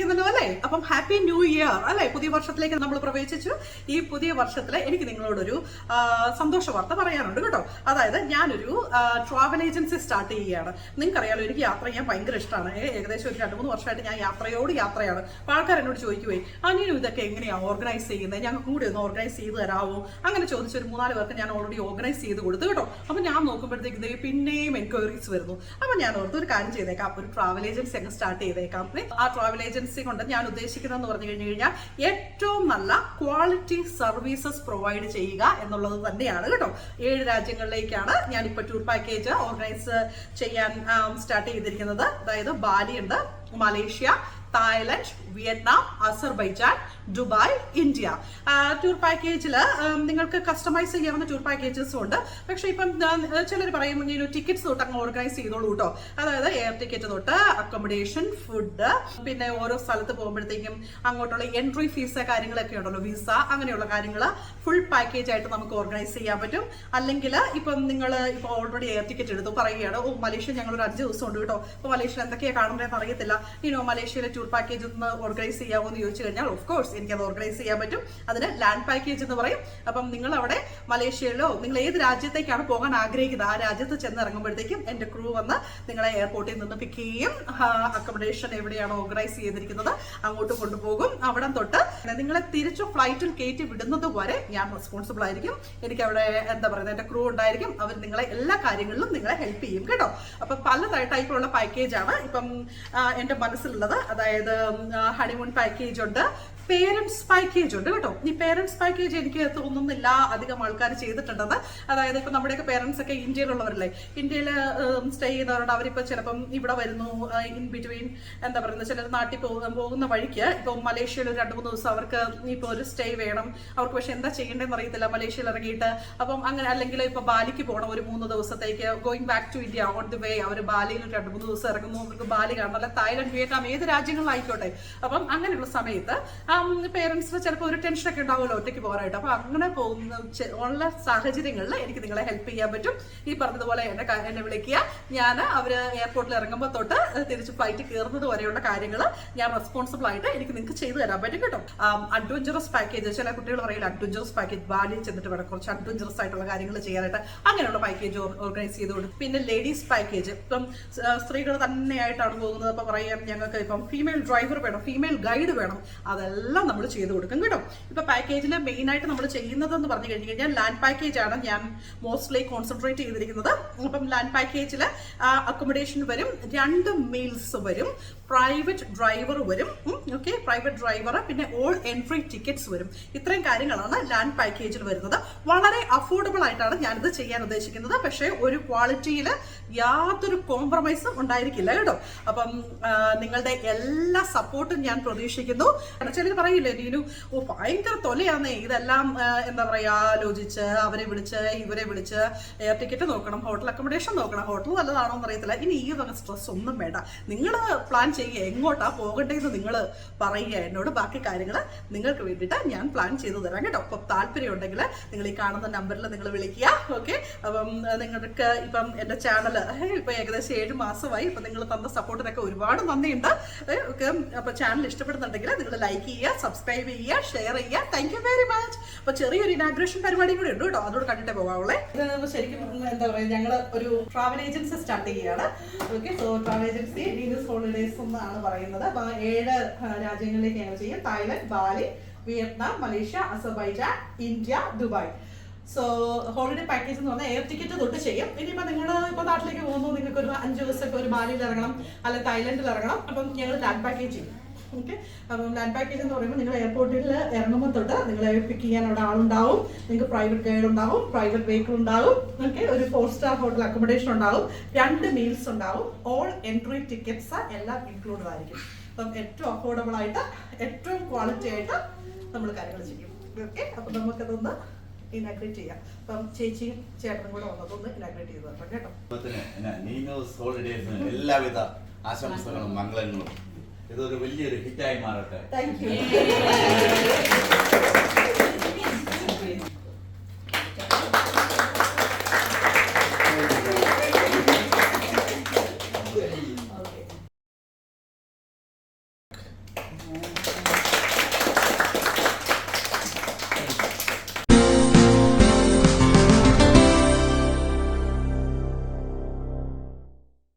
സുഖമായിട്ടിരിക്കുന്നല്ലോ അല്ലേ? അപ്പം happy new year അല്ലേ? പുതിയ വർഷത്തിലേക്ക് നമ്മൾ പ്രവേശിച്ചു. ഈ പുതിയ വർഷത്തിൽ എനിക്ക് നിങ്ങളോടൊരു സന്തോഷ വാർത്ത പറയാനുണ്ട് കേട്ടോ. അതായത് ഞാനൊരു ട്രാവൽ ഏജൻസി സ്റ്റാർട്ട് ചെയ്യുകയാണ്. നിങ്ങൾക്കറിയാലോ എനിക്ക് യാത്ര ചെയ്യാൻ ഭയങ്കര ഇഷ്ടമാണ്. ഏകദേശം ഒരു രണ്ട് മൂന്ന് വർഷമായിട്ട് ഞാൻ യാത്രയോട് യാത്രയാണ്. അപ്പോൾ ആൾക്കാർ എന്നോട് ചോദിക്കുവേ അനിയനും ഇതൊക്കെ എങ്ങനെയാണ് ഓർഗനൈസ് ചെയ്യുന്നത് ഞങ്ങൾക്ക് കൂടെ ഒന്ന് ഓർഗനൈസ് ചെയ്ത് തരാമോ അങ്ങനെ ചോദിച്ച ഒരു മൂന്നാൽ പേർക്ക് ഞാൻ ഓൾറെഡി ഓർഗനൈസ് ചെയ്ത് കൊടുത്തു കേട്ടോ. അപ്പോൾ ഞാൻ നോക്കുമ്പോഴത്തേക്ക് പിന്നെയും എൻക്വയറീസ് വരുന്നു. അപ്പോൾ ഞാൻ ഓർത്ത് ഒരു കാര്യം ചെയ്തേക്കാം. ഒരു ട്രാവൽ ഏജൻസി അങ്ങ് സ്റ്റാർട്ട് ചെയ്തേക്കാം. ആ ട്രാവൽ ഏജൻസി കൊണ്ട് ഞാൻ ഉദ്ദേശിക്കുന്നതെന്ന് പറഞ്ഞു കഴിഞ്ഞു കഴിഞ്ഞാൽ ഏറ്റവും നല്ല ക്വാളിറ്റി സർവീസസ് പ്രൊവൈഡ് ചെയ്യുക എന്നുള്ളത് തന്നെയാണ് കേട്ടോ. ഏഴ് രാജ്യങ്ങളിലേക്കാണ് ഞാനിപ്പോൾ ടൂർ പാക്കേജ് ഓർഗനൈസ് ചെയ്യാൻ സ്റ്റാർട്ട് ചെയ്തിരിക്കുന്നത്. അതായത് ബാലി ഉണ്ട് Malaysia Thailand Vietnam Azerbaijan Dubai India. Tour പാക്കേജിൽ നിങ്ങൾക്ക് കസ്റ്റമൈസ് ചെയ്യാവുന്ന ടൂർ പാക്കേജസും ഉണ്ട്. പക്ഷേ ഇപ്പം ചിലർ പറയും ഇങ്ങനെ ടിക്കറ്റ്സ് തൊട്ട് അങ്ങ് ഓർഗനൈസ് ചെയ്തോളൂ കേട്ടോ അതായത് എയർ ടിക്കറ്റ് തൊട്ട് അക്കോമഡേഷൻ ഫുഡ് പിന്നെ ഓരോ സ്ഥലത്ത് പോകുമ്പോഴത്തേക്കും അങ്ങോട്ടുള്ള എൻട്രി ഫീസ് കാര്യങ്ങളൊക്കെ ഉണ്ടല്ലോ വിസ അങ്ങനെയുള്ള കാര്യങ്ങൾ ഫുൾ പാക്കേജ് ആയിട്ട് നമുക്ക് ഓർഗനൈസ് ചെയ്യാൻ പറ്റും. അല്ലെങ്കിൽ ഇപ്പം നിങ്ങൾ ഇപ്പോൾ ഓൾറെഡി എയർ ടിക്കറ്റ് എടുത്തു പറയുകയാണ് ഓ മലേഷ്യ ഞങ്ങൾ ഒരു അഞ്ച് ദിവസം ഉണ്ട് കേട്ടോ അപ്പോൾ മലേഷ്യ എന്തൊക്കെയാണ് കാണുന്നതെന്ന് അറിയത്തില്ല. ഇനോ മലേഷ്യയിലെ ടൂർ പാക്കേജ് ഒന്ന് ഓർഗനൈസ് ചെയ്യാമോ എന്ന് ചോദിച്ചു കഴിഞ്ഞാൽ ഓഫ് കോഴ്സ് എനിക്ക് അത് ഓർഗനൈസ് ചെയ്യാൻ പറ്റും. അതിന് ലാൻഡ് പാക്കേജ് എന്ന് പറയും. അപ്പം നിങ്ങൾ അവിടെ മലേഷ്യയിലോ നിങ്ങൾ ഏത് രാജ്യത്തേക്കാണ് പോകാൻ ആഗ്രഹിക്കുന്നത് ആ രാജ്യത്ത് ചെന്ന് ഇറങ്ങുമ്പോഴത്തേക്കും എന്റെ ക്രൂ വന്ന് നിങ്ങളെ എയർപോർട്ടിൽ നിന്ന് പിക്ക് ചെയ്യും. അക്കോമഡേഷൻ എവിടെയാണ് ഓർഗനൈസ് ചെയ്തിരിക്കുന്നത് അങ്ങോട്ട് കൊണ്ടുപോകും. അവിടെ തൊട്ട് നിങ്ങളെ തിരിച്ചു ഫ്ലൈറ്റിൽ കയറ്റി വിടുന്നത് വരെ ഞാൻ റെസ്പോൺസിബിൾ ആയിരിക്കും. എനിക്ക് അവിടെ എന്താ പറയുന്നത് എന്റെ ക്രൂ ഉണ്ടായിരിക്കും. അവർ നിങ്ങളെ എല്ലാ കാര്യങ്ങളിലും നിങ്ങളെ ഹെൽപ്പ് ചെയ്യും കേട്ടോ. അപ്പൊ പല ടൈപ്പിലുള്ള പാക്കേജ് ആണ്. ഇപ്പം എന്റെ മനസ്സിലുള്ളത്. അതായത് ഹണിമൂൺ പാക്കേജ് ഉണ്ട്. പേരൻസ് പാക്കേജ് ഉണ്ട് കേട്ടോ. ഈ പേരൻസ് പാക്കേജ് എനിക്ക് തോന്നുന്നില്ല അധികം ആൾക്കാർ ചെയ്തിട്ടുണ്ടെന്ന്. അതായത് ഇപ്പം നമ്മുടെയൊക്കെ പേരൻസ് ഒക്കെ ഇന്ത്യയിലുള്ളവരല്ലേ. ഇന്ത്യയിൽ സ്റ്റേ ചെയ്യുന്നവരുണ്ട്. അവരിപ്പോൾ ചിലപ്പം ഇവിടെ വരുന്നു ഇൻ ബിറ്റ്വീൻ എന്താ പറയുന്നത് ചിലർ നാട്ടിൽ പോകുന്ന പോകുന്ന വഴിക്ക്. ഇപ്പോൾ മലേഷ്യയിൽ ഒരു രണ്ട് മൂന്ന് ദിവസം അവർക്ക് ഇപ്പോൾ ഒരു സ്റ്റേ വേണം. അവർക്ക് പക്ഷെ എന്താ ചെയ്യേണ്ടതെന്ന് അറിയത്തില്ല. മലേഷ്യയിൽ ഇറങ്ങിയിട്ട് അപ്പം അങ്ങനെ അല്ലെങ്കിൽ ഇപ്പോൾ ബാലിക്ക് പോകണം ഒരു മൂന്ന് ദിവസത്തേക്ക്. Going back to India on the way അവർ ബാലിയിൽ രണ്ട് മൂന്ന് ദിവസം ഇറങ്ങുന്നു. അവർക്ക് ബാലി കാണണം. അല്ലെങ്കിൽ തായ്ലൻഡ് വിയറ്റ്നാം ഏത് രാജ്യങ്ങളിലായിക്കോട്ടെ. അപ്പം അങ്ങനെയുള്ള സമയത്ത് പേരൻസിന് ചിലപ്പോൾ ഒരു ടെൻഷനൊക്കെ ഉണ്ടാവുമല്ലോ ഒറ്റയ്ക്ക് പോകാനായിട്ട്. അപ്പൊ അങ്ങനെ പോകുന്ന ഉള്ള സാഹചര്യങ്ങളിൽ എനിക്ക് നിങ്ങളെ ഹെൽപ്പ് ചെയ്യാൻ പറ്റും. ഈ പറഞ്ഞതുപോലെ എന്നെ എന്നെ വിളിക്കുക. ഞാൻ അവർ എയർപോർട്ടിൽ ഇറങ്ങുമ്പോൾ തൊട്ട് തിരിച്ച് ഫ്ലൈറ്റ് കയറുന്നത് വരെയുള്ള കാര്യങ്ങൾ ഞാൻ റെസ്പോൺസിബിൾ ആയിട്ട് എനിക്ക് നിങ്ങൾക്ക് ചെയ്തു തരാൻ പറ്റും കേട്ടോ. അഡ്വഞ്ചറസ് പാക്കേജ് ചില കുട്ടികൾ പറയില്ല അഡ്വഞ്ചറസ് പാക്കേജ് ബാലി ചെന്നിട്ട് വേണം. കുറച്ച് അഡ്വഞ്ചറസ് ആയിട്ടുള്ള കാര്യങ്ങൾ ചെയ്യാനായിട്ട് അങ്ങനെയുള്ള പാക്കേജ് ഓർഗനൈസ് ചെയ്ത് കൊടുക്കും പിന്നെ ലേഡീസ് പാക്കേജ് ഇപ്പം സ്ത്രീകൾ തന്നെയായിട്ടാണ് പോകുന്നത്. അപ്പൊ പറയാം ഞങ്ങൾക്ക് ഇപ്പം ഫീമെയിൽ ഡ്രൈവർ വേണം ഫീമെയിൽ ഗൈഡ് വേണം. അതെല്ലാം നമ്മൾ ചെയ്ത് കൊടുക്കും കേട്ടോ. ഇപ്പൊ പാക്കേജിൽ മെയിൻ ആയിട്ട് നമ്മൾ ചെയ്യുന്നത് എന്ന് പറഞ്ഞു കഴിഞ്ഞു കഴിഞ്ഞാൽ ലാൻഡ് പാക്കേജ് ആണ് ഞാൻ മോസ്റ്റ്ലി കോൺസെൻട്രേറ്റ് ചെയ്തിരിക്കുന്നത്. അപ്പം ലാൻഡ് പാക്കേജിൽ അക്കോമഡേഷൻ വരും രണ്ട് മീൽസ് വരും പ്രൈവറ്റ് ഡ്രൈവർ വരും ഓക്കെ പ്രൈവറ്റ് ഡ്രൈവർ പിന്നെ ഓൾ എൻട്രി ടിക്കറ്റ്സ് വരും. ഇത്രയും കാര്യങ്ങളാണ് ലാൻഡ് പാക്കേജിൽ വരുന്നത്. വളരെ അഫോർഡബിൾ ആയിട്ടാണ് ഞാനിത് ചെയ്യാൻ ഉദ്ദേശിക്കുന്നത്. പക്ഷേ ഒരു ക്വാളിറ്റിയിൽ യാതൊരു കോംപ്രമൈസും ഉണ്ടായിരിക്കില്ല കേട്ടോ. അപ്പം നിങ്ങളുടെ എല്ലാ സപ്പോർട്ടും ഞാൻ പ്രതീക്ഷിക്കുന്നു. ചിലർ പറയില്ലേ നീനു? ഓ ഭയങ്കര തൊലയാന്നേ ഇതെല്ലാം എന്താ പറയാ ആലോചിച്ച് അവരെ വിളിച്ച് ഇവരെ വിളിച്ച് എയർ ടിക്കറ്റ് നോക്കണം ഹോട്ടൽ അക്കോമഡേഷൻ നോക്കണം. ഹോട്ടൽ നല്ലതാണോ എന്ന് അറിയത്തില്ല ഇനി ഈ വക സ്ട്രെസ് ഒന്നും വേണ്ട. നിങ്ങൾ പ്ലാൻ ചെയ്യുക എങ്ങോട്ടാ പോകണ്ടെന്ന് നിങ്ങൾ പറയുക. എന്നോട് ബാക്കി കാര്യങ്ങൾ നിങ്ങൾക്ക് വേണ്ടിയിട്ട് ഞാൻ പ്ലാൻ ചെയ്തു തരാം കേട്ടോ. അപ്പം താല്പര്യം ഉണ്ടെങ്കിൽ നിങ്ങൾ ഈ കാണുന്ന നമ്പറിൽ നിങ്ങൾ വിളിക്കുക. ഓക്കെ അപ്പം നിങ്ങൾക്ക് ഇപ്പം എന്റെ ചാനൽ ഇപ്പം ഏകദേശം ഏഴ് മാസമായി. ഇപ്പം നിങ്ങൾ തന്ന സപ്പോർട്ടിനൊക്കെ ഒരുപാട് നന്ദിയുണ്ട്. ഓക്കെ അപ്പോൾ ചാനൽ ഇഷ്ടപ്പെടുന്നുണ്ടെങ്കിൽ നിങ്ങൾ ലൈക്ക് ചെയ്യുക സബ്സ്ക്രൈബ് ചെയ്യുക ഷെയർ ചെയ്യുക താങ്ക് യു വെരി മച്ച് അപ്പോൾ ചെറിയൊരു ഇനാഗ്രേഷൻ പരിപാടി കൂടി ഉണ്ട് കേട്ടോ. അതോട് കണ്ടിട്ട് പോകാവുള്ളേ ശരിക്കും എന്താ പറയുക ഞങ്ങൾ ഒരു ട്രാവൽ ഏജൻസി സ്റ്റാർട്ട് ചെയ്യുകയാണ്. Okay so travel agency Deenas holidays എന്നാണ് പറയുന്നത്. അപ്പോൾ ഏഴ് രാജ്യങ്ങളിലേക്ക് ഞങ്ങൾ ചെയ്യും Thailand Bali Vietnam Malaysia Azerbaijan India Dubai. So holiday package എന്ന് പറഞ്ഞാൽ എയർ ടിക്കറ്റ് തൊട്ട് ചെയ്യും. ഇനിയിപ്പോൾ നിങ്ങൾ ഇപ്പോൾ നാട്ടിലേക്ക് പോകുന്നു നിങ്ങൾക്ക് ഒരു അഞ്ച് ദിവസമൊക്കെ ഒരു ബാലിയിൽ ഇറങ്ങണം അല്ല തായ്ലൻഡിൽ ഇറങ്ങണം. അപ്പം ഞങ്ങൾ ലാൻഡ് പാക്കേജ് ചെയ്യും. ഓക്കെ? അപ്പം ലാൻഡ് പാക്കേജ് എന്ന് പറയുമ്പോൾ നിങ്ങൾ എയർപോർട്ടിൽ ഇറങ്ങുമ്പോൾ തൊട്ട് നിങ്ങളെ പിക്ക് ചെയ്യാൻ അവിടെ ആളുണ്ടാവും. നിങ്ങൾക്ക് പ്രൈവറ്റ് ഗൈഡ് ഉണ്ടാവും പ്രൈവറ്റ് വെഹിക്കിൾ ഉണ്ടാവും. ഓക്കെ? ഒരു ഫോർ സ്റ്റാർ ഹോട്ടൽ അക്കോമഡേഷൻ ഉണ്ടാവും. രണ്ട് മീൽസ് ഉണ്ടാവും. ഓൾ എൻട്രി ടിക്കറ്റ്സ് എല്ലാം ഇൻക്ലൂഡഡ് ആയിരിക്കും. അപ്പം ഏറ്റവും അഫോർഡബിൾ ആയിട്ട് ഏറ്റവും ക്വാളിറ്റി ആയിട്ട് നമ്മൾ കാര്യങ്ങൾ ചെയ്യും. ഓക്കെ? അപ്പം നമുക്കതൊന്ന് ഇനാഗ്രേറ്റ് ചെയ്യാം. അപ്പം ചേച്ചിയും ചേട്ടനും കൂടെ വന്നതൊന്ന് ഇനാഗ്രേറ്റ് ചെയ്ത് കേട്ടോ. എല്ലാവിധ ആശംസകളും മംഗളങ്ങളും. ഇതൊരു വലിയൊരു ഹിറ്റായി മാറട്ടെ. താങ്ക്